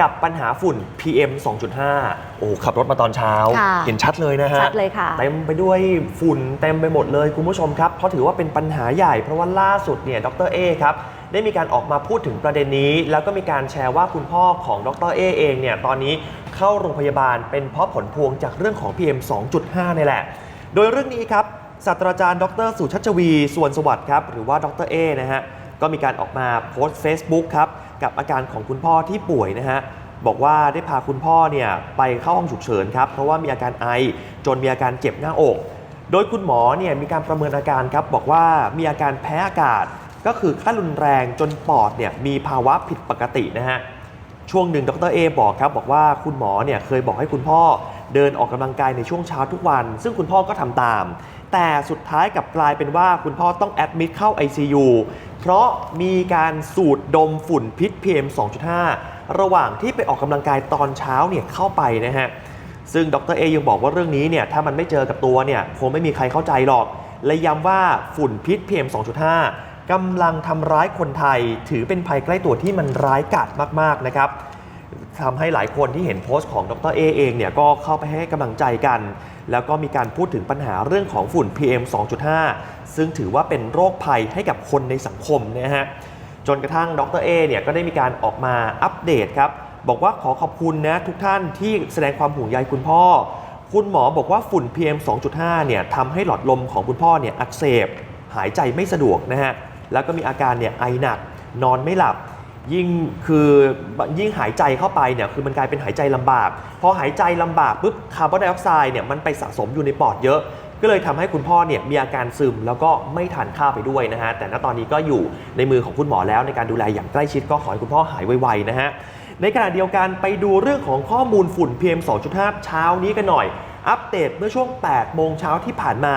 กับปัญหาฝุ่น PM 2.5 โอ้ขับรถมาตอนเช้า ค่ะเห็นชัดเลยนะฮะชัดเลยค่ะ เต็มไปด้วยฝุ่นเต็มไปหมดเลยคุณผู้ชมครับ เพราะถือว่าเป็นปัญหาใหญ่เพราะว่าล่าสุดเนี่ยดรเอครับ ได้มีการออกมาพูดถึงประเด็นนี้ แล้วก็มีการแชร์ว่าคุณพ่อของดรเอเองเนี่ยตอนนี้เข้าโรงพยาบาลเป็นเพราะผลพวงจากเรื่องของ PM 2.5นี่แหละ โดยเรื่องนี้ครับศาสตราจารย์ดรสุชัชวีส่วนสวัสดิ์ครับหรือว่าดรเอนะฮะก็มีการออกมาโพสต์ Facebook ครับ กับอาการของคุณพ่อที่ป่วยนะฮะบอกว่าได้พาคุณพ่อเนี่ยไปเข้าห้องฉุกเฉินครับเพราะว่ามีอาการไอจนมีอาการเจ็บหน้าอก โดยคุณหมอเนี่ยมีการประเมินอาการครับบอกว่ามีอาการแพ้อากาศ ก็คือขั้นรุนแรงจนปอดเนี่ยมีภาวะผิดปกตินะฮะช่วงหนึ่งดรเอบอกครับบอกว่าคุณหมอเนี่ยเคยบอกให้คุณพ่อเดินออกกำลังกายในช่วงเช้าทุกวัน ซึ่งคุณพ่อก็ทำตาม แต่สุดท้ายกับกลายเป็นว่าคุณพ่อต้องแอดมิดเข้า ICU เพราะมีการสูดดมฝุ่นพิษ PM 2.5 ระหว่างที่ไปออกกำลังกายตอนเช้าเนี่ยเข้าไปนะฮะ ซึ่งดรเอยังบอกว่าเรื่องนี้เนี่ยถ้ามันไม่เจอกับตัวเนี่ยคงไม่มีใครเข้าใจหรอก และย้ำว่าฝุ่นพิษ PM 2.5กำลังทำร้ายคนไทย ถือเป็นภัยใกล้ตัวที่มันร้ายกาจมากๆนะครับ ทำให้หลายคนที่เห็นโพสต์ของดรเอเองเนี่ยก็เข้าไปให้กำลังใจกัน แล้วก็มีการพูดถึงปัญหาเรื่องของฝุ่น PM 2.5 ซึ่งถือว่าเป็นโรคภัยให้กับคนในสังคมนะฮะจนกระทั่งดรเอเนี่ยก็ได้มีการออกมาอัปเดตครับ บอกว่าขอขอบคุณนะทุกท่านที่แสดงความห่วงใยคุณพ่อ คุณหมอบอกว่าฝุ่น PM 2.5 เนี่ยทำให้หลอดลมของคุณพ่อเนี่ยอักเสบ หายใจไม่สะดวกนะฮะแล้วก็มีอาการเนี่ยไอหนัก นอนไม่หลับ ยิ่งคือยิ่งหายใจเข้าไปเนี่ยคือมันกลายเป็นหายใจลำบาก พอหายใจลำบากปุ๊บคาร์บอนไดออกไซด์เนี่ยมันไปสะสมอยู่ในปอดเยอะ ก็เลยทำให้คุณพ่อเนี่ยมีอาการซึมแล้วก็ไม่ทานข้าวไปด้วยนะฮะ แต่ณตอนนี้ก็อยู่ในมือของคุณหมอแล้วในการดูแลอย่างใกล้ชิดก็ขอให้คุณพ่อหายไวๆนะฮะ ในขณะเดียวกันไปดูเรื่องของข้อมูลฝุ่น PM 2.5 เช้านี้กันหน่อย อัปเดตเมื่อช่วง 8 โมงเช้าที่ผ่านมา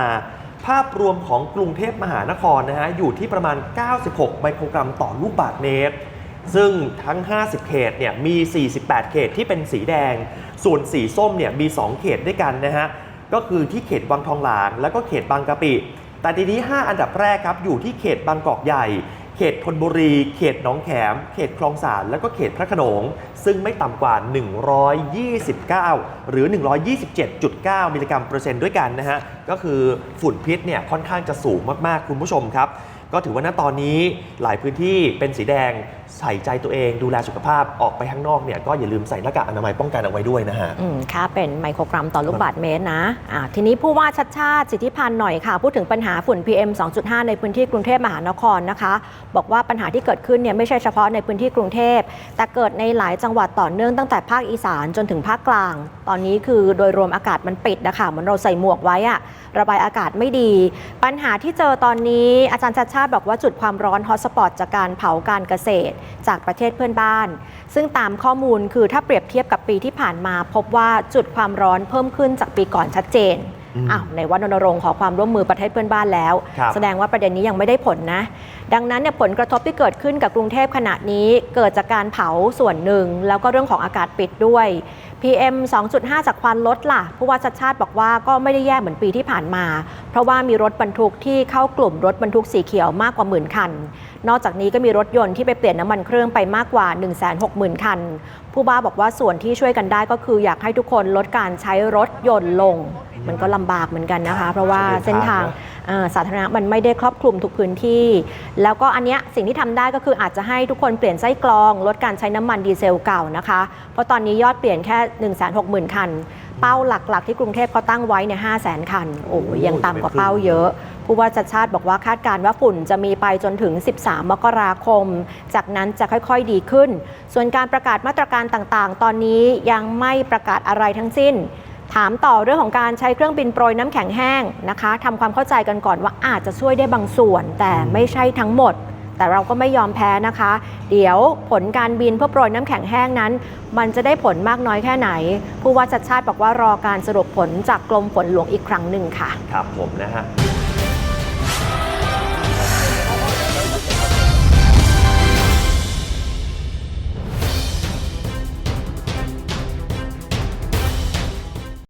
ภาพรวมของกรุงเทพมหานครนะฮะอยู่ที่ประมาณ 96 ไมโครกรัมต่อลูกบาศก์เมตร ซึ่งทั้ง 50 เขตเนี่ยมี 48 เขตที่เป็นสีแดง ส่วนสีส้มเนี่ยมี 2 เขตด้วยกันนะฮะ ก็คือที่เขตวังทองหลาง แล้วก็เขตบางกะปิ แต่ทีนี้ 5 อันดับแรกครับ อยู่ที่เขตบางกอกใหญ่ เขตธนบุรี เขตหนองแขม เขตคลองสานแล้วก็เขตพระโขนง ซึ่งไม่ต่ำกว่า 129 หรือ 127.9 มิลลิกรัมเปอร์เซ็นต์ด้วยกันนะฮะ ก็คือฝุ่นพิษเนี่ยค่อนข้างจะสูงมากๆคุณผู้ชมครับ ก็ถือว่าณตอนนี้หลายพื้นที่เป็นสีแดง ใส่ใจตัวเองดูแลสุขภาพออกไปข้างนอกเนี่ยก็อย่าลืมใส่หน้ากากอนามัยป้องกันเอาไว้ด้วยนะฮะ อืมค่าเป็นไมโครกรัมต่อลูกบาศก์เมตรนะอ่าทีนี้ผู้ว่าชัดชาติสิทธิพันธ์หน่อยค่ะ พูดถึงปัญหาฝุ่น PM 2.5 ในพื้นที่กรุงเทพมหานครนะคะ บอกว่าปัญหาที่เกิดขึ้นเนี่ยไม่ใช่เฉพาะในพื้นที่กรุงเทพ แต่เกิดในหลายจังหวัดต่อเนื่องตั้งแต่ภาคอีสานจนถึงภาคกลาง ตอนนี้คือโดยรวมอากาศมันปิดนะคะเหมือนเราใส่หมวกไว้อะระบายอากาศไม่ดี ปัญหาที่เจอตอนนี้อาจารย์ชัดชาติบอกว่าจุดความร้อนฮอตสปอตจากการเผาการเกษตรจากประเทศเพื่อนบ้าน ซึ่งตามข้อมูลคือถ้าเปรียบเทียบกับปีที่ผ่านมา พบว่าจุดความร้อนเพิ่มขึ้นจากปีก่อนชัดเจน อืมอ้าวในวัดนรงค์ขอความร่วมมือประเทศเพื่อนบ้านแล้วครับแสดงว่าประเด็นนี้ยังไม่ได้ผลนะ ดังนั้นเนี่ยผลกระทบที่เกิดขึ้นกับกรุงเทพขณะนี้เกิดจากการเผาส่วนหนึ่ง แล้วก็เรื่องของอากาศปิดด้วย PM 2.5 จากควันลดล่ะผู้ว่าชัดชาติบอกว่าก็ไม่ได้แย่เหมือนปีที่ผ่านมา เพราะว่ามีรถบรรทุกที่เข้ากลุ่มรถบรรทุกสีเขียวมากกว่าหมื่นคัน นอกจากนี้ก็มีรถยนต์ที่ไปเปลี่ยนน้ำมันเครื่องไปมากกว่า 160,000 คัน ผู้ว่าบอกว่าส่วนที่ช่วยกันได้ก็คืออยากให้ทุกคนลดการใช้รถยนต์ลง มันก็ลำบากเหมือนกันนะคะ เพราะว่าเส้นทางอ่าสาธารณะมันไม่ได้ครอบคลุมทุกพื้นที่ แล้วก็อันเนี้ยสิ่งที่ทำได้ก็คืออาจจะให้ทุกคนเปลี่ยนไส้กรอง ลดการใช้น้ำมันดีเซลเก่านะคะ เพราะตอนนี้ยอดเปลี่ยนแค่ 1 6 0 0 0 0 คัน เป้าหลักๆ ที่กรุงเทพเขาตั้งไว้เนี่ย5 0 0 0 0 0 คัน โอ้ยยังต่ำกว่าเป้าเยอะ ผู้ว่าชัดชาติบอกว่าคาดการณ์ว่าฝุ่นจะมีไปจนถึง 13 มกราคม จากนั้นจะค่อยๆดีขึ้น ส่วนการประกาศมาตรการต่างๆ ตอนนี้ยังไม่ประกาศอะไรทั้งสิ้น ถามต่อเรื่องของการใช้เครื่องบินโปรยน้ำแข็งแห้งนะคะทำความเข้าใจกันก่อนว่าอาจจะช่วยได้บางส่วน แต่ไม่ใช่ทั้งหมด แต่เราก็ไม่ยอมแพ้นะคะ เดี๋ยวผลการบินเพื่อโปรยน้ำแข็งแห้งนั้น มันจะได้ผลมากน้อยแค่ไหน ผู้ว่าชัดชาติบอกว่ารอการสรุปผลจากกรมฝนหลวงอีกครั้งหนึ่งค่ะ ครับผมนะฮะ